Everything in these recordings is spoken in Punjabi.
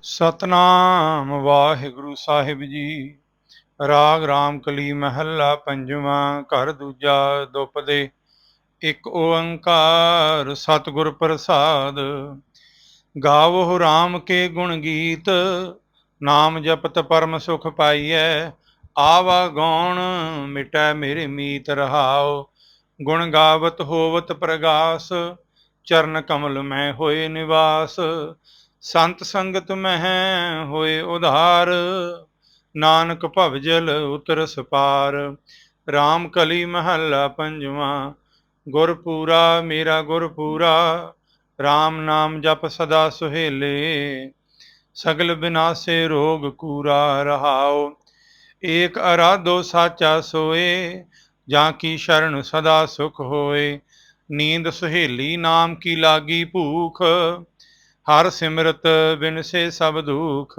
ਸਤਨਾਮ ਵਾਹਿਗੁਰੂ ਸਾਹਿਬ ਜੀ। ਰਾਗ ਰਾਮ ਕਲੀ ਮਹੱਲਾ ਪੰਜਵਾਂ, ਘਰ ਦੂਜਾ ਦੁਪਦੇ ਇਕ ਓੰਕਾਰ ਸਤਿਗੁਰ ਪ੍ਰਸਾਦ। ਗਾਵੋ RAM ਕੇ ਗੁਣ ਗੀਤ, ਨਾਮ ਜਪਤ ਪਰਮ ਸੁਖ ਪਾਈਐ। ਆਵਾ ਗੌਣ ਮਿਟੈ ਮੇਰੇ ਮੀਤ ਰਹਾਓ ਗੁਣ ਗਾਵਤ ਹੋਵਤ ਪ੍ਰਗਾਸ, ਚਰਨ ਕਮਲ ਮੈਂ ਹੋਏ ਨਿਵਾਸ। ਸੰਤ ਸੰਗਤ ਮਹਿ ਹੋਏ ਉਧਾਰ, ਨਾਨਕ ਭਵਜਲ ਉਤਰ ਸਪਾਰ RAM ਕਲੀ ਮਹੱਲਾ ਪੰਜਵਾਂ, ਗੁਰਪੂਰਾ ਮੇਰਾ ਗੁਰਪੂਰਾ RAM ਨਾਮ ਜਪ ਸਦਾ ਸੁਹੇਲੇ। ਸਗਲ ਬਿਨਾਸੇ ਰੋਗ ਕੂਰਾ ਰਹਾਓ ਏਕ ਅਰਾਧੋ ਸਾਚਾ ਸੋਏ, ਜਾਂ ਕੀ ਸ਼ਰਨ ਸਦਾ ਸੁਖ ਹੋਏ। ਨੀਂਦ ਸੁਹੇਲੀ, ਨਾਮ ਕੀ ਲਾਗੀ ਭੂਖ ਹਰ ਸਿਮਰਤ ਬਿਨਸੇ ਸਭ ਦੁਖ,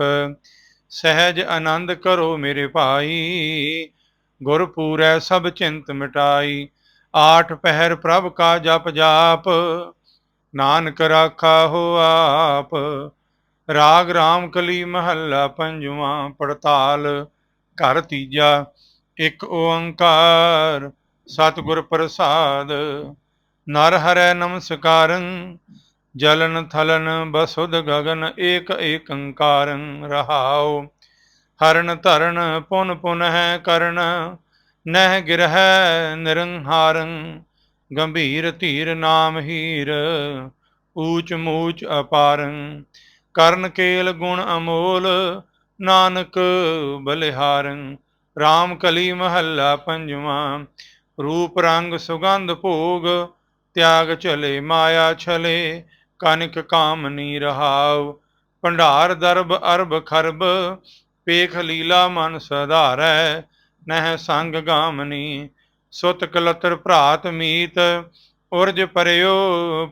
ਸਹਿਜ ਆਨੰਦ ਕਰੋ ਮੇਰੇ ਭਾਈ, ਗੁਰ ਪੂਰੈ ਸਭ ਚਿੰਤ ਮਿਟਾਈ, ਆਠ ਪਹਿਰ ਪ੍ਰਭ ਕਾ ਜਪ ਜਾਪ, ਨਾਨਕ ਰਾਖਾ ਹੋ ਆਪ, ਰਾਗ ਰਾਮ ਕਲੀ ਮਹੱਲਾ ਪੰਜਵਾਂ ਪੜਤਾਲ, ਘਰ ਤੀਜਾ ਇੱਕ ਓੰਕਾਰ, ਸਤਿਗੁਰ ਪ੍ਰਸਾਦ, ਨਰ ਹਰੈ ਨਮਸਕਾਰੰ ਜਲਨ ਥਲਨ ਬਸੁਧ ਗਗਨ ਏਕ ਏਕੰਕਾਰੰ ਰਹਾਉ। ਹਰਨ ਧਰਨ ਪੁਨ ਪੁਨ ਹੈ ਕਰਨ, ਨਹਿ ਗਿਰਹਿ ਨਿਰੰਹਾਰੰ, ਗੰਭੀਰ ਧੀਰ ਨਾਮ ਹੀਰ, ਊਚ ਮੂਚ ਅਪਾਰੰ। ਕਰਨ ਕੇਲ ਗੁਣ ਅਮੋਲ, ਨਾਨਕ ਬਲਿਹਾਰੰ। RAM ਕਲੀ ਮਹੱਲਾ ਪੰਜਵਾਂ, ਰੂਪ ਰੰਗ ਸੁਗੰਧ ਭੋਗ, ਤਿਆਗ ਚਲੇ ਮਾਇਆ ਛਲੇ। ਕਨਿਕ ਕਾਮਨੀ ਰਹਾਉ ਭੰਡਾਰ ਦਰਬ ਅਰਬ ਖਰਬ, ਪੇਖ ਲੀਲਾ ਮਨ ਸਧਾਰੈ, ਨਹਿ ਸੰਗ ਗਾਮਨੀ ਸੁਤ ਕਲਤਰ ਭਰਾਤ ਮੀਤ, ਉਰਜ ਪਰਿਓ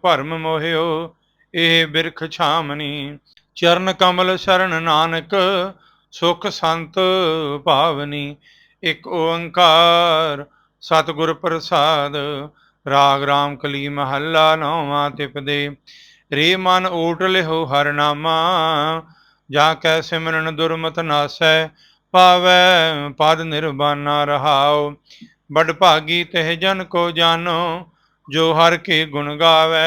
ਭਰਮ ਮੋਹਿਓ, ਇਹ ਬਿਰਖ ਛਾਮਨੀ ਚਰਨ ਕਮਲ ਸ਼ਰਨ ਨਾਨਕ, ਸੁਖ ਸੰਤ ਭਾਵਨੀ ਇਕ ਓੰਕਾਰ ਸਤਿਗੁਰ ਪ੍ਰਸਾਦ, ਰਾਗ ਰਾਮ ਕਲੀ ਮਹੱਲਾ ਨੌਵਾਂ ਤਿਪਦੇ ਰੇ ਮਨ ਓਟ ਲਿਹੋ ਹਰ ਨਾਮਾ, ਜਾ ਕੈ ਸਿਮਰਨ ਦੁਰਮਤ ਨਾਸੈ, ਪਾਵੈ ਪਦ ਨਿਰਵਾਨਾ ਰਹਾਉ। ਬੜ ਭਾਗੀ ਤਹਿ ਜਨ ਕੋ ਜਾਣੋ ਜੋ ਹਰ ਕੇ ਗੁਣ ਗਾਵੇ।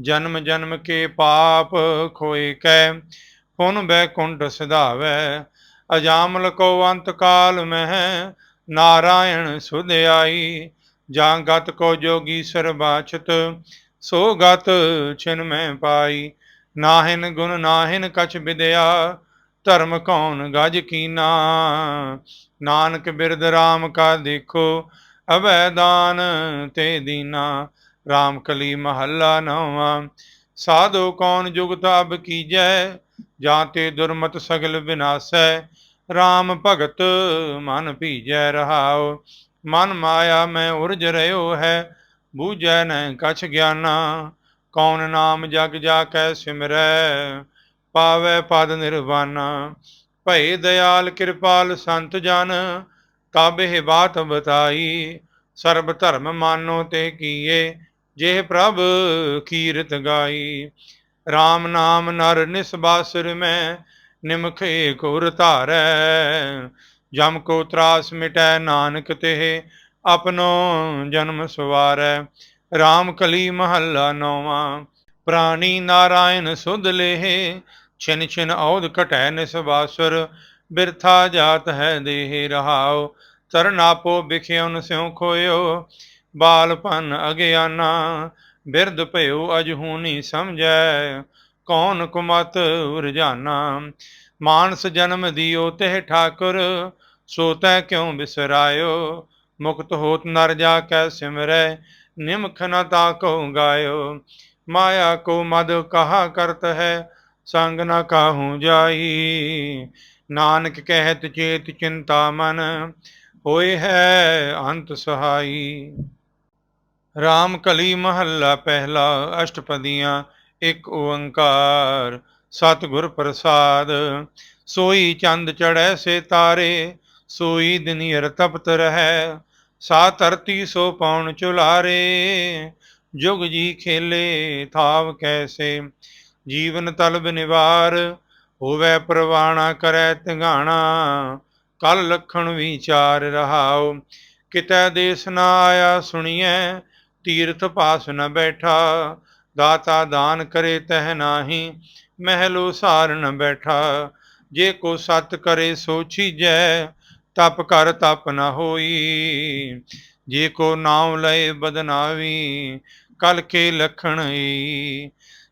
ਜਨਮ ਜਨਮ ਕੇ ਪਾਪ ਖੋਏ ਕੈ, ਪੁਨ ਬੈਕੁੰਠ ਸਦਾਵੇ ਅਜਾਮਲ ਕੋ ਅੰਤ ਕਾਲ ਮਹਿ, ਨਾਰਾਇਣ ਸੁਧ ਆਈ। ਜਾਂ ਗਤ ਕੋ ਜੋਗੀ ਸਰਬਾਛਤ ਸੋ ਗਤ ਛਿਨ ਮੈਂ ਪਾਈ, ਨਾਹਿਨ ਗੁਣ ਨਾਹਿਨ ਕਛ ਵਿਦਿਆ, ਧਰਮ ਕੌਣ ਗਜ ਕੀਨਾ? ਨਾਨਕ ਬਿਰਦ RAM ਕਾ ਦੇਖੋ, ਅਵੈ ਦਾਨ ਤੇ ਦੀਨਾ। RAM ਕਲੀ ਮਹੱਲਾ ਨਵਾਂ, ਸਾਧੋ ਕੌਣ ਜੁਗਤ ਅਬ ਕੀਜੈ? ਜਾਂ ਤੇ ਦੁਰਮਤ ਸਗਲ ਵਿਨਾਸੈ RAM ਭਗਤ ਮਨ ਭੀਜੈ ਰਹਾਉ। ਮਨ ਮਾਇਆ ਮੈਂ ਉਰਜ ਰਿਓ ਹੈ ਬੂਝੈ ਨ ਕਛ ਗਿਆਨਾ, ਕੌਣ ਨਾਮ ਜਗ ਜਾ ਕੈ ਸਿਮਰੈ, ਪਾਵੈ ਪਦ ਨਿਰਵਾਣਾ ਭਏ ਦਇਆਲ ਕਿਰਪਾਲ ਸੰਤ ਜਨ, ਤਬ ਇਹ ਬਾਤ ਬਤਾਈ। ਸਰਬ ਧਰਮ ਮਾਨੋ ਤੇ ਕੀਏ ਜੇ ਪ੍ਰਭ ਕੀਰਤ ਗਾਈ। RAM ਨਾਮ ਨਰ ਨਿਸਬਾਸੁਰ ਮੈਂ, ਨਿਮਖੇ ਕੋਰ ਧਾਰੈ। ਜਮ ਕੋ ਤਰਾਸ ਮਿਟੈ ਨਾਨਕ ਤੇ ਆਪਨੋ ਜਨਮ ਸਵਾਰੈ RAM ਕਲੀ ਮਹੱਲਾ ਨੌਵਾਂ। ਪ੍ਰਾਣੀ ਨਾਰਾਇਣ ਸੁਧ ਲੇਹੇ, ਛਿਨ ਛਿਨ ਔਦ ਘਟੈ ਨਿਸਵਾਸੁਰ ਬਿਰਥਾ ਜਾਤ ਹੈ ਦੇਹ ਰਹਾਉ। ਤਰਨਾਪੋ ਬਿਖਿਉਨ ਸਿਉ ਖੋਇਓ ਬਾਲਪਨ ਅਗਿਆਨਾ, ਬਿਰਧ ਭਇਓ ਅਜਹੂਨੀ ਸਮਝੈ। ਕੌਣ ਕੁਮਤ ਉਰਜਾਨਾ, ਮਾਨਸ ਜਨਮ ਦਿਓ ਤੇ ਠਾਕੁਰ, ਸੋ ਤੈ ਕਿਉ ਬਿਸਰਾਇਓ। ਮੁਕਤ ਹੋਤ ਨਰ ਜਾ ਕੈ ਸਿਮਰੈ, ਨਿਮਖ ਨ ਤਾ ਕੋ ਗਾਇਓ। ਮਾਇਆ ਕੋ ਮਦ ਕਹਾ ਕਰਤ ਹੈ, ਸੰਗ ਨ ਕਾਹੂ ਜਾਈ। ਨਾਨਕ ਕਹਿਤ ਚੇਤ ਚਿੰਤਾ ਮਨ, ਹੋਏ ਹੈ ਅੰਤ ਸਹਾਈ। RAM ਕਲੀ ਮਹੱਲਾ ਪਹਿਲਾ, ਅਸ਼ਟਪਦੀਆਂ, ਇੱਕ ਓੰਕਾਰ। ਸਤਿਗੁਰ ਪ੍ਰਸਾਦ, ਸੋਈ ਚੰਦ ਚੜੈ ਸੇ ਤਾਰੇ, ਸੋਈ ਦਿਨੀਰ ਤਪਤ ਰਹੈ। ਸਾ ਧਰਤੀ ਸੋ ਪਾਉਣ ਚੁਲਾਰੇ, ਜੁਗ ਜੀ ਖੇਲੇ ਥਾਵ ਕੈਸੇ। ਜੀਵਨ ਤਲਬ ਨਿਵਾਰ, ਹੋਵੇ ਪ੍ਰਵਾਣਾ ਕਰੈ ਤਿੰਗਾਣਾ। ਕਲ ਲਖਣ ਵਿਚਾਰ ਰਹਾਉ, ਕਿਤੈ ਦੇਸ ਨਾ ਆਇਆ ਸੁਣੀਐ, ਤੀਰਥ ਪਾਸ ਨ ਬੈਠਾ। ਦਾਤਾ ਦਾਨ ਕਰੇ ਤਹ ਨਾਹੀ, ਮਹਿਲੋ ਸਾਰ ਨ ਬੈਠਾ। ਜੇ ਕੋ ਸਤ ਕਰੇ ਸੋ ਸੋਚੀਜੈ ਤਪ ਕਰ ਤਪ ਨ ਹੋਈ। ਜੇ ਕੋ ਨਾਮ ਲਏ ਬਦਨਾਵੀ, ਕਲ ਕੇ ਲਖਣ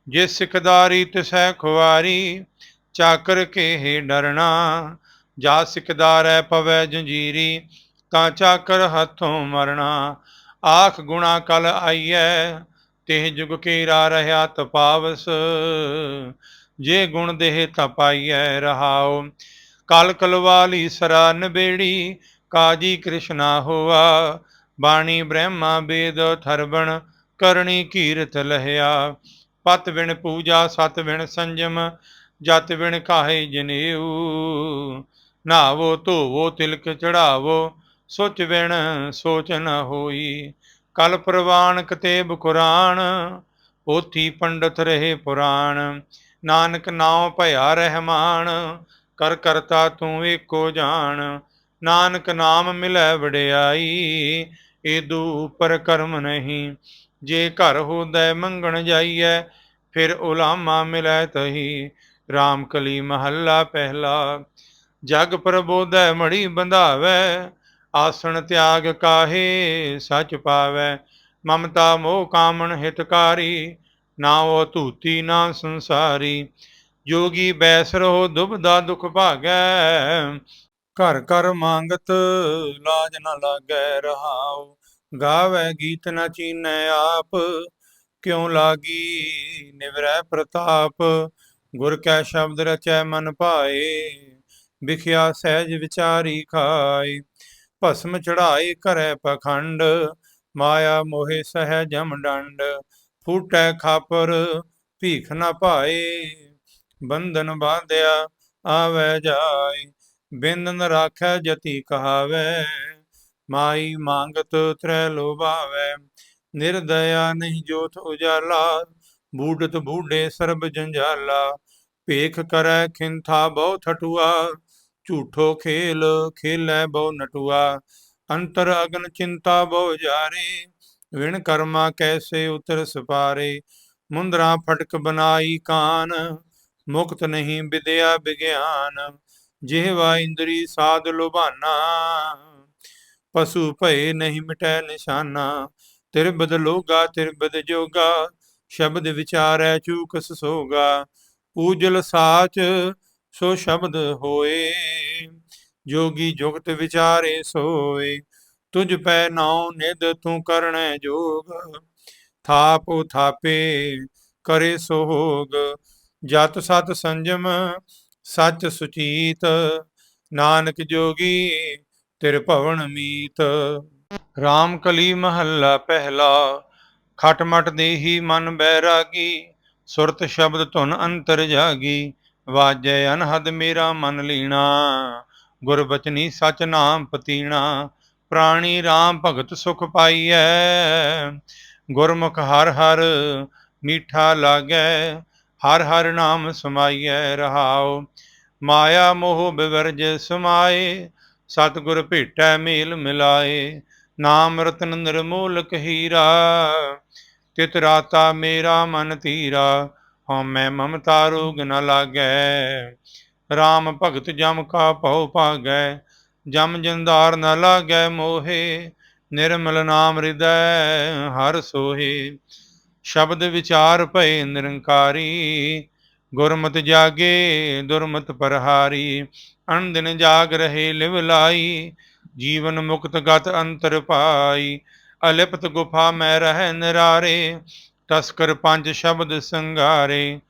ਜੇ ਸਿਕਦਾਰੀ ਤਿਸੈ ਖੁਆਰੀ, ਚਾਕਰ ਕੇ ਹੈ ਡਰਨਾ। ਜਾ ਸਿਕਦਾਰੈ ਪਵੈ ਜੰਜੀਰੀ, ਤਾਂ ਚਾਕਰ ਹੱਥੋਂ ਮਰਨਾ। ਆਖ ਗੁਣਾ ਕਲ ਆਈਐ ਤੇ ਜੁਗ ਕੀਰਾ ਰਹਾ ਤਪਾਵਸ। ਜੇ ਗੁਣ ਦੇਹ ਤਪਾਈਐ, ਰਹਾਉ। ਕਲ ਕਲਵਾਲੀ ਸਰਾ ਨਬੇੜੀ ਕਾਜੀ ਕ੍ਰਿਸ਼ਨਾ ਹੋਆ। ਬਾਣੀ ਬ੍ਰਹਮਾ ਵੇਦ ਥਰਵਣ ਕਰਨੀ ਕੀਰਤ ਲਹਿਆ। ਪਤ ਵਿਣ ਪੂਜਾ, ਸਤ ਵਿਣ ਸੰਜਮ, ਜਤ ਵਿਣ ਕਾਹੇ ਜਨੇਊ। ਨਾਵੋ, ਧੋਵੋ, ਤਿਲਕ ਚੜਾਵੋ, ਸੋਚ ਵਿਣ ਸੋਚ ਨ ਹੋਈ। ਕਲ ਪ੍ਰਵਾਨ ਕਤੇਬ ਕੁਰਾਨ, ਪੋਥੀ ਪੰਡਤ ਰਹੇ ਪੁਰਾਣ। ਨਾਨਕ ਨਾਉ ਭਇਆ ਰਹਿਮਾਨ ਕਰ ਕਰਤਾ ਤੂੰ ਏਕੋ ਜਾਣ, ਨਾਨਕ ਨਾਮ ਮਿਲੈ ਵਡਿਆਈ ਏਦੂ ਉਪਰ ਕਰਮ ਨਹੀਂ। ਜੇ ਘਰ ਹੋਦੈ ਮੰਗਣ ਜਾਈਐ, ਫਿਰ ਉਲਾਮਾ ਮਿਲੈ ਤਹੀ। RAM ਕਲੀ ਮਹੱਲਾ ਪਹਿਲਾ, ਜਗ ਪ੍ਰਬੋਧੈ ਮੜੀ ਬੰਧਾਵੈ, ਆਸਣ ਤਿਆਗ ਕਾਹੇ ਸਚ ਪਾਵੈ। ਮਮਤਾ ਮੋਹ ਕਾਮਣ ਹਿਤਕਾਰੀ, ਨਾ ਉਹ ਧੂਤੀ ਨਾ ਸੰਸਾਰੀ। ਜੋਗੀ ਬੈਸ ਰਹੋ ਦੁਬਦਾ ਦੁਖ ਭਾਗੈ। ਘਰ ਘਰ ਮੰਗਤ ਲਾਜ ਨਾ ਲਾਗੈ ਰਹਾਉ। ਗਾਵੇ ਗੀਤ ਨ ਚੀਨੈ ਆਪ। ਕਿਉ ਲਾਗੀ ਨਿਵਰੈ ਪ੍ਰਤਾਪ। ਗੁਰ ਕੈ ਸ਼ਬਦ ਰਚੈ ਮਨ ਭਾਏ। ਵਿਖਿਆ ਸਹਿਜ ਵਿਚਾਰੀ ਖਾਈ ਭਸਮ ਚੜਾਏ ਕਰੈ ਪਖੰਡ। ਮਾਇਆ ਮੋਹਿ ਸਹਿਜਮ ਡੰਡ। ਫੂਟੈ ਖਾਪਰ ਭੀਖ ਨਾ ਪਾਏ ਬੰਧਨ ਬਾਂਧਿਆ ਆਵੈ ਜਾਈ ਬਿੰਦਨ ਰਾਖੈ ਜਤੀ ਕਹਾਵੈ, ਮਾਈ ਮੰਗਤ ਤ੍ਰੈ ਲੋਭਾਵੈ, ਨਿਰਦਇਆ ਨਹੀਂ ਜੋਤ ਉਜਾਲਾ, ਬੂਡਤ ਬੂਡੇ ਸਰਬ ਜੰਜਾਲਾ, ਭੇਖ ਕਰੈ ਖਿੰਥਾ ਬਹੁ ਠਟੂਆ ਝੂਠੋ ਖੇਲ ਖੇਲੈ ਬਹੁ ਨਟੂਆ, ਅੰਤਰ ਅਗਨ ਚਿੰਤਾ ਬਹੁ ਜਾਰੇ, ਵਿਣ ਕਰਮਾ ਕੈਸੇ ਉਤਰ ਸਪਾਰੇ, ਮੁੰਦਰਾ ਫਟਕ ਬਣਾਈ ਕਾਨ ਮੁਕਤ ਨਹੀਂ ਵਿਦਿਆ ਵਿਗਿਆਨ, ਜਿਹਵਾ ਇੰਦਰੀ ਸਾਧ ਲੋਭਾਨਾ। ਪਸ਼ੂ ਭਏ ਨਹੀਂ ਮਿਟੈ ਨਿਸ਼ਾਨਾ ਤਿਰਬਦ ਲੋਗਾ ਤਿਰਬਦ ਜੋਗਾ। ਸ਼ਬਦ ਵਿਚਾਰੈ ਚੂਕ ਸੋਗਾ ਪੂਜਲ ਸਾਚ ਸੋ ਸ਼ਬਦ ਹੋਏ। ਜੋਗੀ ਜੁਗਤ ਵਿਚਾਰੇ ਸੋਏ, ਤੁਝ ਪੈ ਨਾਉ ਨਿਦ ਤੂੰ ਕਰਣੈ ਜੋਗ। ਥਾਪੋ ਥਾਪੇ ਕਰੇ ਸੋਗ ਜਤ ਸਤ ਸੰਜਮ, ਸੱਚ ਸੁਚੀਤ, ਨਾਨਕ ਜੋਗੀ, ਤਿਰ ਭਵਨ ਮੀਤ। RAM ਕਲੀ ਮਹੱਲਾ ਪਹਿਲਾ ਖਟਮਟ ਦੇਹੀ ਮਨ ਬੈਰਾਗੀ, ਸੁਰਤ ਸ਼ਬਦ ਧੁਨ ਅੰਤਰ ਜਾਗੀ, ਵਾਜੈ ਅਨਹਦ ਮੇਰਾ ਮਨ ਲੀਣਾ। ਗੁਰ ਬਚਨੀ ਸਚ ਨਾਮ ਪਤੀਣਾ, ਪ੍ਰਾਣੀ RAM ਭਗਤ ਸੁਖ ਪਾਈਐ। ਗੁਰਮੁਖ ਹਰ ਹਰ, ਮੀਠਾ ਲਾਗੈ ਹਰ ਹਰ ਨਾਮ ਸਮਾਈਐ ਰਹਾਉ, ਮਾਇਆ ਮੋਹ ਬਿਵਰਜ ਸਮਾਏ, ਸਤਿਗੁਰ ਭੇਟੈ ਮੇਲ ਮਿਲਾਏ, ਨਾਮ ਰਤਨ ਨਿਰਮੋਲਕ ਹੀਰਾ ਤਿਤ ਰਾਤਾ ਮੇਰਾ ਮਨ ਧੀਰਾ, ਹਉਮੈ ਮਮਤਾ ਰੋਗ ਨ ਲਾਗੈ RAM ਭਗਤ ਜਮ ਕਾ ਭਉ ਭਾਗੈ, ਜਮ ਜੰਦਾਰ ਨ ਲਾਗੈ ਮੋਹੇ, ਨਿਰਮਲ ਨਾਮ ਹਿਰਦੈ ਹਰ ਸੋਹੇ। ਸ਼ਬਦ ਵਿਚਾਰ ਭਏ ਨਿਰੰਕਾਰੀ, ਗੁਰਮਤਿ ਜਾਗੇ ਦੁਰਮਤ ਪਰਹਾਰੀ ਅਨੰਦਨ ਜਾਗ ਰਹੇ ਲਿਵ ਲਾਈ, ਜੀਵਨ ਮੁਕਤ ਗਤ ਅੰਤਰ ਪਾਈ, ਅਲਿਪਤ ਗੁਫਾ ਮੈਂ ਰਹਿ ਨਿਰਾਰੇ, ਤਸਕਰ ਪੰਜ ਸ਼ਬਦ ਸੰਗਾਰੇ,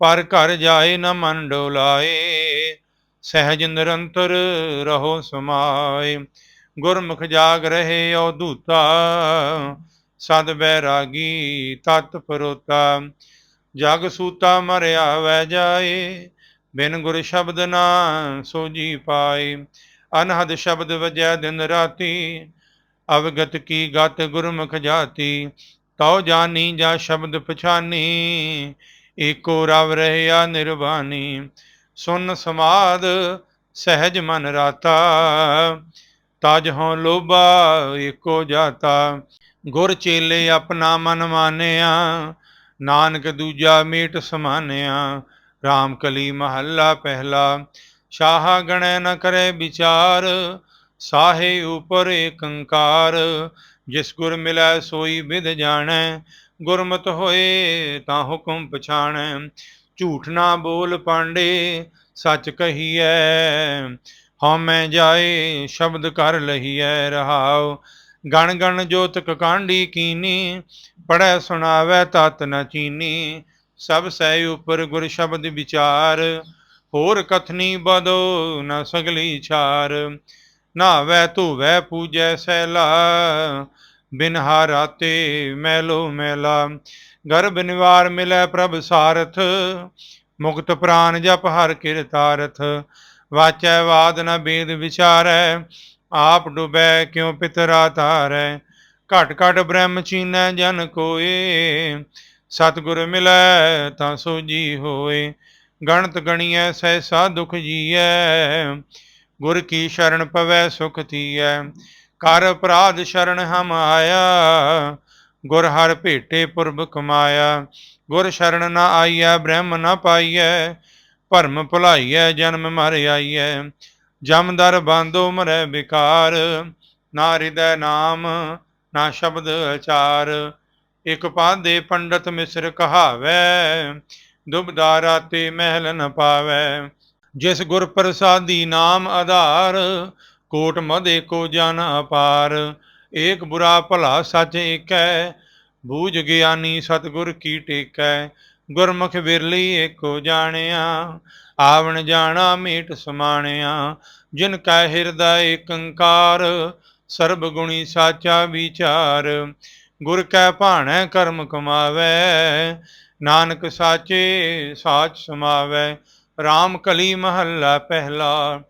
ਪਰ ਘਰ ਜਾਏ ਨ ਮਨ ਡੋਲਾਏ, ਸਹਿਜ ਨਿਰੰਤਰ ਰਹੋ ਸਮਾਏ, ਗੁਰਮੁਖ ਜਾਗ ਰਹੇ ਓ ਦੂਤਾ ਸਦ ਬੈਰਾਗੀ ਤਤ ਪਰੋਤਾ ਜਗ ਸੂਤਾ ਮਰਿਆ ਵੈ ਜਾਏ, ਬਿਨ ਗੁਰ ਸ਼ਬਦ ਨਾ ਸੋਜੀ ਪਾਏ। ਅਨਹਦ ਸ਼ਬਦ ਵਜੈ ਦਿਨ ਰਾਤੀ, ਅਵਗਤ ਕੀ ਗਤ ਗੁਰਮੁਖ ਜਾਤੀ। ਤਉ ਜਾਨੀ ਜਾ ਸ਼ਬਦ ਪਛਾਨੀ, ਏਕੋ ਰਵ ਰਹਿਆ ਨਿਰਵਾਣੀ ਸੁਨ ਸਮਾਦ ਸਹਿਜ ਮਨ ਰਾਤਾ, ਤਜ ਹਉ ਲੋਭਾ ਏਕੋ ਜਾਤਾ। ਗੁਰ ਚੇਲੇ ਆਪਣਾ ਮਨ ਮਾਨਿਆ, ਨਾਨਕ ਦੂਜਾ ਮੇਟ ਸਮਾਨਿਆ। RAM ਕਲੀ ਮਹੱਲਾ ਪਹਿਲਾ, ਸ਼ਾਹ ਗਣੈ ਨ ਕਰੇ ਵਿਚਾਰ, ਸਾਹੇ ਉਪਰ ਏਕੰਕਾਰ। ਜਿਸ ਗੁਰ ਮਿਲੈ ਸੋਈ ਵਿਦ ਜਾਣੈ, ਗੁਰਮਤ ਹੋਏ ਤਾਂ ਹੁਕਮ ਪਛਾਣੈ। ਝੂਠ ਨਾ ਬੋਲ ਪਾਂਡੇ, ਸੱਚ ਕਹੀਐ, ਹਉਮੈ ਜਾਏ ਸ਼ਬਦ ਕਰ ਲਹੀਐ ਰਹਾਉ। ਗਣ ਗਣ ਜੋਤਕ ਕਾਂਡੀ ਕੀਨੀ ਪੜੈ ਸੁਣਾਵੈ ਤਤ ਨ ਚੀਨੀ। ਸਭ ਸਹਿ ਉਪਰ ਗੁਰ ਸ਼ਬਦ ਵਿਚਾਰ, ਹੋਰ ਕਥਨੀ ਬਦੋ ਨ ਸਗਲੀ ਛਾਰ। ਨਾਵੈ ਧੂਵੈ ਪੂਜੈ ਸੈਲਾ ਬਿਨ ਹਾਰਾਤੇ ਮੈਲੋ ਮੈਲਾ। ਗਰਭ ਨਿਵਾਰ ਮਿਲੈ ਪ੍ਰਭ ਸਾਰਥ, ਮੁਕਤ ਪ੍ਰਾਨ ਜਪ ਹਰ ਕਿਰਤਾਰਥ। ਵਾਚੈ ਵਾਦ ਨ ਬੇਦ ਵਿਚਾਰੈ ਆਪ ਡੁਬੈ ਕਿਉ ਪਿਤਰਾ ਤਾਰੈ ਘਟ ਘਟ ਬ੍ਰਹਮ ਚੀਨੈ ਜਨ ਕੋਏ। ਸਤਿਗੁਰ ਮਿਲੈ ਤਾਂ ਸੋਜੀ ਹੋਏ। ਗਣਤ ਗਣੀਐ ਸਹਿਸਾ ਦੁਖ ਜੀਐ। ਗੁਰ ਕੀ ਸ਼ਰਨ ਪਵੈ ਸੁਖ ਥੀਐ ਕਰ ਅਪਰਾਧ ਸ਼ਰਨ ਹਮ ਆਇਆ। ਗੁਰ ਹਰ ਭੇਟੇ ਪੁਰਬ ਕਮਾਇਆ। ਗੁਰ ਸ਼ਰਨ ਨਾ ਆਈਐ, ਬ੍ਰਹਮ ਨਾ ਪਾਈਐ। ਭਰਮ ਭੁਲਾਈਐ, ਜਨਮ ਮਰ ਆਈਐ। ਜਮਦਰ ਬਾਂਧੋ ਮਰੈ ਵਿਕਾਰ ਨਾ ਹਿਰਦੈ ਨਾਮ, ਨਾ ਸ਼ਬਦ ਅਚਾਰ ਇਕ ਪਾਦੇ ਪੰਡਤ ਮਿਸਰ ਕਹਾਵੈ ਦੁਬਦਾ ਰਾਤੇ ਮਹਿਲ ਨ ਪਾਵੈ। ਜਿਸ ਗੁਰ ਪ੍ਰਸਾਦੀ ਨਾਮ ਆਧਾਰ, ਕੋਟ ਮਦੇ ਕੋ ਜਨ ਅਪਾਰ ਏਕ ਬੁਰਾ ਭਲਾ ਸਚ ਏਕੈ, ਬੂਝ ਗਿਆਨੀ ਸਤਗੁਰ ਕੀ ਟੇਕੈ। ਗੁਰਮੁਖ ਵਿਰਲੀ ਏਕੋ ਜਾਣਿਆ ਆਵਣ ਜਾਣਾ ਮੀਟ ਸਮਾਣਿਆ, ਜਿਨ ਕੈ ਹਿਰਦਾ ਏਕੰਕਾਰ, ਸਰਬ ਗੁਣੀ ਸਾਚਾ ਵਿਚਾਰ। ਗੁਰ ਕੈ ਭਾਣੈ ਕਰਮ ਕਮਾਵੈ, ਨਾਨਕ ਸਾਚੇ ਸਾਚ ਸਮਾਵੈ। RAM ਕਲੀ ਮਹੱਲਾ ਪਹਿਲਾ,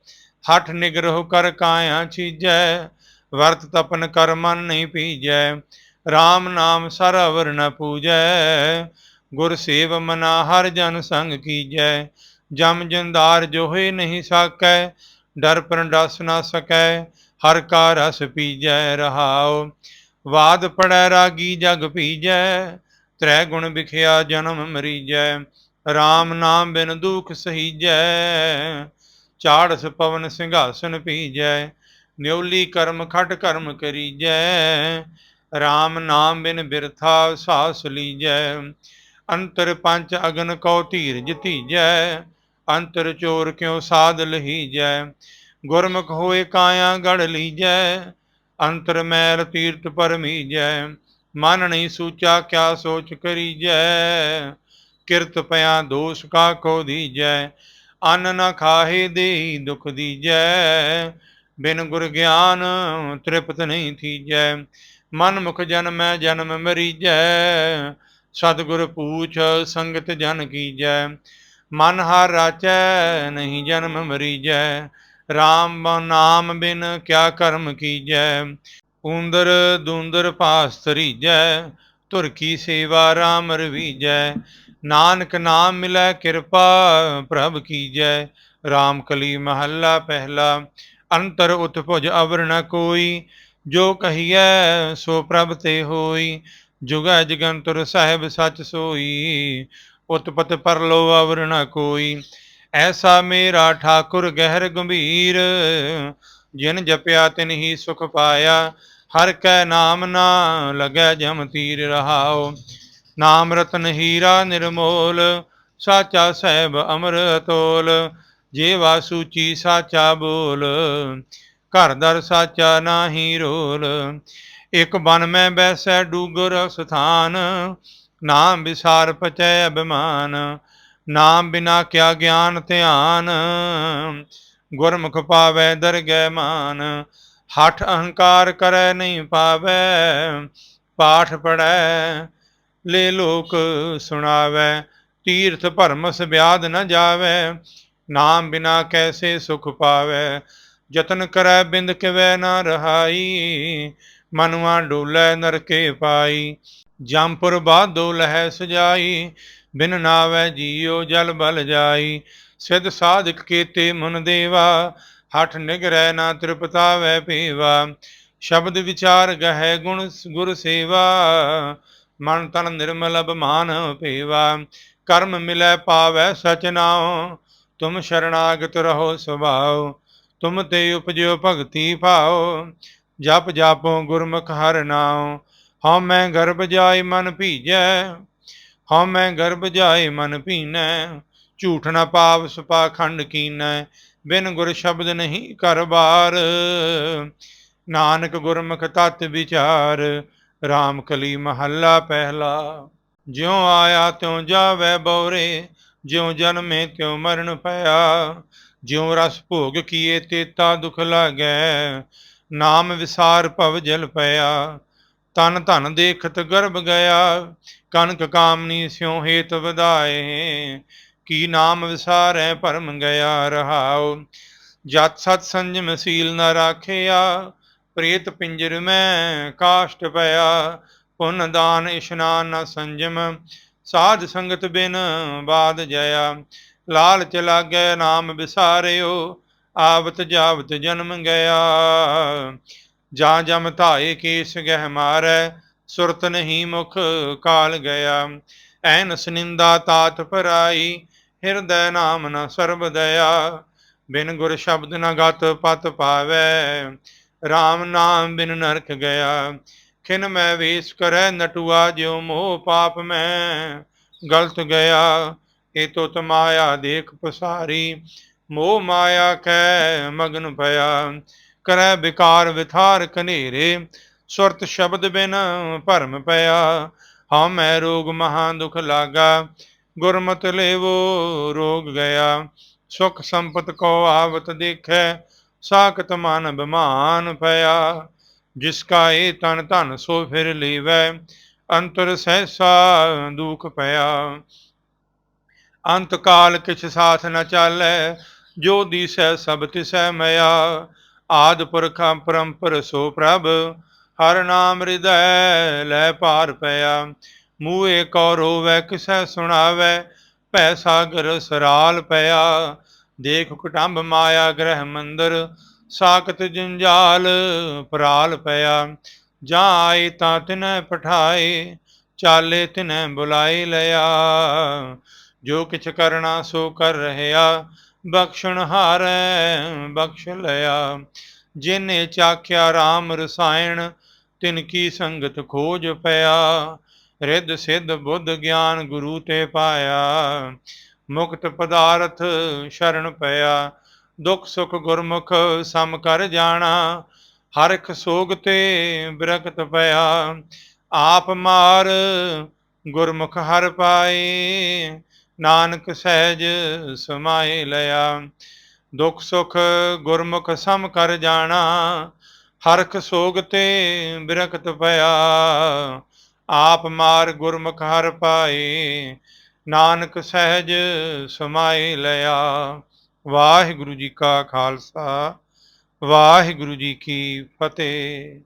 ਹਠ ਨਿਗਰਹ ਕਰ ਕਾਇਆ ਚੀਜੈ, ਵਰਤ ਤਪਨ ਕਰ ਮਨ ਨਹੀਂ ਪੀਜੈ। RAM ਨਾਮ ਸਰਵਰ ਨ ਪੂਜੈ, ਗੁਰ ਸੇਵ ਮਨਾ ਹਰ ਜਨ ਸੰਗ ਕੀਜੈ। ਜਮ ਜੰਦਾਰ ਜੋਹੇ ਨਹੀਂ ਸਕੈ, ਡਰ ਪਰ ਨਾ ਸਕੈ, ਹਰ ਕਾ ਰਸ ਪੀਜੈ ਰਹਾਉ। ਵਾਦ ਪੜੈ ਰਾਗੀ ਜਗ ਪੀਜੈ ਤ੍ਰੈ ਗੁਣ ਵਿਖਿਆ ਜਨਮ ਮਰੀਜੈ RAM ਨਾਮ ਬਿਨ ਦੁਖ ਸਹੀਜੈ, ਚਾੜਸ ਪਵਨ ਸਿੰਘਾਸਨ ਪੀਜੈ ਨਿਉਲੀ ਕਰਮ ਖਟ ਕਰਮ ਕਰੀਜੈ RAM ਨਾਮ ਬਿਨ ਬਿਰਥਾ ਸਾਸ ਲੀਜੈ, ਅੰਤਰ ਪੰਜ ਅਗਨ ਕਉ ਧੀਰਜ ਧੀਜੈ ਅੰਤਰ ਚੋਰ ਕਿਉ ਸਾਧ ਲਹੀਜੈ? ਗੁਰਮੁਖ ਹੋਏ ਕਾਇਆ ਗੜ ਲੀਜੈ? ਅੰਤਰ ਮੈਲ ਤੀਰਤ ਪਰਮੀਜੈ ਮਨ ਨਹੀਂ ਸੂਚਾ ਕਿਆ ਸੋਚ ਕਰੀਜੈ? ਕਿਰਤ ਪਿਆ ਦੋਸ਼ ਕਾ ਕੋ ਦੀਜੈ? ਅੰਨ ਨ ਖਾਹੇ ਦੇਹੀ ਦੁਖ ਦੀਜੈ? ਬਿਨ ਗੁਰ ਗਿਆਨ ਤ੍ਰਿਪਤ ਨਹੀਂ ਥੀਜੈ। ਮਨ ਮੁਖ ਜਨਮੈ ਜਨਮ ਮਰੀਜੈ। ਸਤਿਗੁਰ ਪੂਛ ਸੰਗਤ ਜਨ ਕੀਜੈ। ਮਨ ਹਰ ਰਾਚੈ, ਨਹੀਂ ਜਨਮ ਮਰੀਜੈ। RAM ਨਾਮ ਬਿਨ ਕਿਆ ਕਰਮ ਕੀਜੈ। ਉਂਦਰ ਦੁੰਦਰ ਪਾਸ ਤਰੀਜੈ ਤੁਰ ਕੀ ਸੇਵਾ RAM ਰਵੀਜੈ। ਨਾਨਕ ਨਾਮ ਮਿਲੈ ਕਿਰਪਾ, ਪ੍ਰਭ ਕੀਜੈ। RAM ਕਲੀ ਮਹੱਲਾ ਪਹਿਲਾ, ਅੰਤਰ ਉਤਪੁਜ ਅਵਰ ਨ ਕੋਈ। ਜੋ ਕਹੀਐ, ਸੋ ਪ੍ਰਭ ਤੇ ਹੋਈ। ਜੁਗੈ ਜਗੰਤਰ ਸਾਹਿਬ ਸੱਚ ਸੋਈ। ਉਤਪਤ ਪਰਲੋ ਅਵਰ ਨ ਕੋਈ। ਐਸਾ ਮੇਰਾ ਠਾਕੁਰ ਗਹਿਰ ਗੰਭੀਰ, ਜਿਨ ਜਪਿਆ ਤਿਨ ਹੀ ਸੁਖ ਪਾਇਆ। ਹਰ ਕੈ ਨਾਮ ਨਾ ਲਗੈ ਜਮ ਤੀਰ ਰਹਾਓ ਨਾਮ ਰਤਨ ਹੀਰਾ ਨਿਰਮੋਲ, ਸਾਚਾ ਸਹਿਬ ਅਮਰ ਅਤੋਲ। ਜੀਵਾ ਸੂਚੀ ਸਾਚਾ ਬੋਲ, ਘਰ ਦਰ ਸਾਚਾ ਨਾਹੀ ਰੋਲ। ਇਕ ਬਨ ਮੈਂ ਬੈਸੈ ਡੂਗਰ ਸਥਾਨ ਨਾਮ ਵਿਸਾਰ ਪਚੈ ਅਭਿਮਾਨ, ਨਾਮ ਬਿਨਾ ਕਿਆ ਗਿਆਨ ਧਿਆਨ। ਗੁਰਮੁਖ ਪਾਵੈ ਦਰਗਹਿ ਮਾਨ, ਹਠ ਅਹੰਕਾਰ ਕਰੈ ਨਹੀਂ ਪਾਵੈ, ਪਾਠ ਪੜੈ ਲੈ ਲੋਕ ਸੁਣਾਵੈ, ਤੀਰਥ ਭਰਮਸ ਬਿਆਦ ਨ ਜਾਵੈ, ਨਾਮ ਬਿਨਾ ਕੈਸੇ ਸੁਖ ਪਾਵੈ। ਯਤਨ ਕਰੈ ਬਿੰਦ ਕਿਵੈ ਨਾ ਰਹਾਈ ਮਨਵਾ ਡੋਲੇ ਨਰਕੇ ਪਾਈ। ਜੰਪੁਰ ਬਾਧੋ ਲਹਿ ਸਜਾਈ, ਬਿਨ ਨਾਵੈ ਜੀਉ ਜਲ ਬਲ ਜਾਈ। ਸਿਧ ਸਾਧਕ ਕੀਤੇ ਮਨ ਦੇਵਾ, ਹਠ ਨਿਗਰੈ ਨਾ ਤ੍ਰਿਪਤਾਵੈ ਪੀਵਾ। ਸ਼ਬਦ ਵਿਚਾਰ ਗਹਿ ਗੁਣ ਗੁਰ ਸੇਵਾ, ਮਨ ਤਨ ਨਿਰਮਲ ਅਭਮਾਨ ਪੀਵਾ। ਕਰਮ ਮਿਲੈ ਪਾਵੈ ਸਚ ਨਾਉ, ਤੁਮ ਸ਼ਰਣਾਗਤ ਰਹੋ ਸੁਭਾਉ। ਤੁਮ ਤੇ ਉਪਜਿਓ ਭਗਤੀ ਭਾਉ, ਜਪ ਜਾਪੋ ਗੁਰਮੁਖ ਹਰ ਨਾਉ। ਹਉ ਮੈਂ ਗਰਭ ਜਾਏ ਮਨ ਭੀਜੈ ਹਉ ਮੈਂ ਗਰਭ ਜਾਏ ਮਨ ਭੀਨੈ, ਝੂਠ ਨਾ ਪਾਵ ਸੁਪਾ ਖੰਡ ਕੀਨੈ, ਬਿਨ ਗੁਰ ਸ਼ਬਦ ਨਹੀਂ ਕਰ ਬਾਰ। ਨਾਨਕ ਗੁਰਮੁਖ ਤਤ ਵਿਚਾਰ RAM ਕਲੀ ਮਹੱਲਾ ਪਹਿਲਾ। ਜਿਉ ਆਇਆ ਤਿਉ ਜਾਵੇ ਬਉਰੇ ਜਿਉ ਜਨਮੇ ਤਿਉ ਮਰਨ ਪਿਆ ਜਿਉ ਰਸ ਭੋਗ ਕੀਏ ਤੇਤਾ ਦੁਖ ਲਾਗੈ, ਨਾਮ ਵਿਸਾਰ ਭਵ ਜਲ ਪਿਆ। ਤਨ ਧਨ ਦੇਖਤ ਗਰਭ ਗਿਆ ਕਨਕ ਕਾਮਨੀ ਸਿਉ ਹੇਤ ਵਧਾਏ, ਕੀ ਨਾਮ ਵਿਸਾਰੈ ਭਰਮ ਗਿਆ ਰਹਾਉ। ਜਤ ਸਤ ਸੰਜਮ ਸੀਲ ਨ ਰਾਖਿਆ, ਪ੍ਰੇਤ ਪਿੰਜਰ ਮੈਂ ਕਾਸ਼ਟ ਪਿਆ, ਪੁੰਨ ਦਾਨ ਇਸ਼ਨਾਨ ਨ ਸੰਜਮ, ਸਾਧ ਸੰਗਤ ਬਿਨ ਬਾਦ ਜਇਆ। ਲਾਲਚ ਲਾਗੈ ਨਾਮ ਵਿਸਾਰਿਓ, ਆਵਤ ਜਾਵਤ ਜਨਮ ਗਿਆ। ਜਾਂ ਜਮ ਧਾਏ ਕੇਸ ਗਹਿ ਮਾਰੈ, ਸੁਰਤ ਨਹੀਂ ਮੁਖ ਕਾਲ ਗਿਆ। ਐਨ ਨਿੰਦਾ ਤਾਤ ਪਰਾਈ ਹਿਰਦੈ ਨਾਮ ਨ ਸਰਬ ਦਇਆ। ਬਿਨ ਗੁਰ ਸ਼ਬਦ ਨ ਗਤ ਪਤ ਪਾਵੈ RAM ਨਾਮ ਬਿਨ ਨਰਕ ਗਿਆ। ਖਿਨ ਮੈਂ ਵੇਸ ਕਰੈ, ਨਟੁਆ ਜਿਉ ਮੋਹ ਪਾਪ ਮੈਂ। ਗਲਤ ਗਿਆ, ਏ ਤੁਤ ਮਾਇਆ ਦੇਖ ਪਸਾਰੀ। ਮੋਹ ਮਾਇਆ ਕੈ, ਮਗਨ ਭਇਆ। ਕਰੈ ਵਿਕਾਰ ਵਿਥਾਰ ਕਨੇਰੇ ਸੁਰਤ ਸ਼ਬਦ ਬਿਨ ਭਰਮ ਪਿਆ। ਹਉ ਮੈਂ ਰੋਗ ਮਹਾ ਦੁਖ ਲਾਗਾ, ਗੁਰਮਤਿ ਲੇਵੋ ਰੋਗ ਗਿਆ। ਸੁਖ ਸੰਪਤ ਕੋ ਆਵਤ ਦੇਖੈ, ਸਾਖਤ ਮਨ ਬਿਮਾਨ ਪਿਆ। ਜਿਸ ਕਾ ਏ ਤਨ ਧਨ ਸੋ ਫਿਰ ਲੀਵੈ, ਅੰਤਰ ਸਹਿਸਾ ਦੁਖ ਪਿਆ। ਅੰਤ ਕਾਲ ਕਿਛ ਸਾਥ ਨ ਚਾਲੈ, ਜੋ ਦੀਸੈ ਸਭ ਤਿਸੈ ਮਇਆ। ਆਦ ਪੁਰਖਾਂ ਪਰੰਪਰ ਸੋ ਪ੍ਰਭ, ਹਰ ਨਾਮ ਹਿਰਦੈ ਲੈ ਪਾਰ ਪਿਆ। ਮੂਹੇ ਕੋ ਰੋਵੈ ਕਿਸੈ ਸੁਣਾਵੈ, ਭੈ ਸਾਗਰ ਸਰਾਲ ਪਿਆ। ਦੇਖ ਕੁਟੰਬ ਮਾਇਆ ਗ੍ਰਹਿ ਮੰਦਰ, ਸਾਖਤ ਜੰਜਾਲ ਪਰਾਲ ਪਿਆ। ਜਾਂ ਆਏ ਤਾਂ ਤਿਨੈ ਪਠਾਏ, ਚਾਲੇ ਤਿਨੈ ਬੁਲਾਈ ਲਿਆ। ਜੋ ਕਿਛ ਕਰਨਾ ਸੋ ਕਰ ਰਹਿਆ ਬਖਸ਼ਣ ਹਾਰੈ, ਬਖਸ਼ ਲਿਆ। ਜਿਨੇ ਚਾਖਿਆ RAM ਰਸਾਇਣ, ਤਿਨ ਕੀ ਸੰਗਤ ਖੋਜ ਪਿਆ। ਰਿੱਧ ਸਿੱਧ ਬੁੱਧ ਗਿਆਨ ਗੁਰੂ ਤੇ ਪਾਇਆ। ਮੁਕਤ ਪਦਾਰਥ ਸ਼ਰਨ ਪਿਆ। ਦੁਖ ਸੁਖ ਗੁਰਮੁਖ ਸਮ ਕਰ ਜਾਣਾ। ਹਰ ਇੱਕ ਸੋਗ ਤੇ ਬਰਕਤ ਪਿਆ। ਆਪ ਮਾਰ ਗੁਰਮੁਖ ਹਰ ਪਾਏ। ਨਾਨਕ ਸਹਿਜ ਸਮਾਏ ਲਿਆ। ਦੁਖ ਸੁਖ ਗੁਰਮੁਖ ਸਮ ਕਰ ਜਾਣਾ ਹਰਖ ਸੋਗ ਤੇ ਬਿਰਕਤ ਪਿਆ। ਆਪ ਮਾਰ ਗੁਰਮੁਖ ਹਰ ਪਾਏ, ਨਾਨਕ ਸਹਿਜ ਸਮਾਏ ਲਿਆ। ਵਾਹਿਗੁਰੂ ਜੀ ਕਾ ਖਾਲਸਾ, ਵਾਹਿਗੁਰੂ ਜੀ ਕੀ ਫਤਿਹ।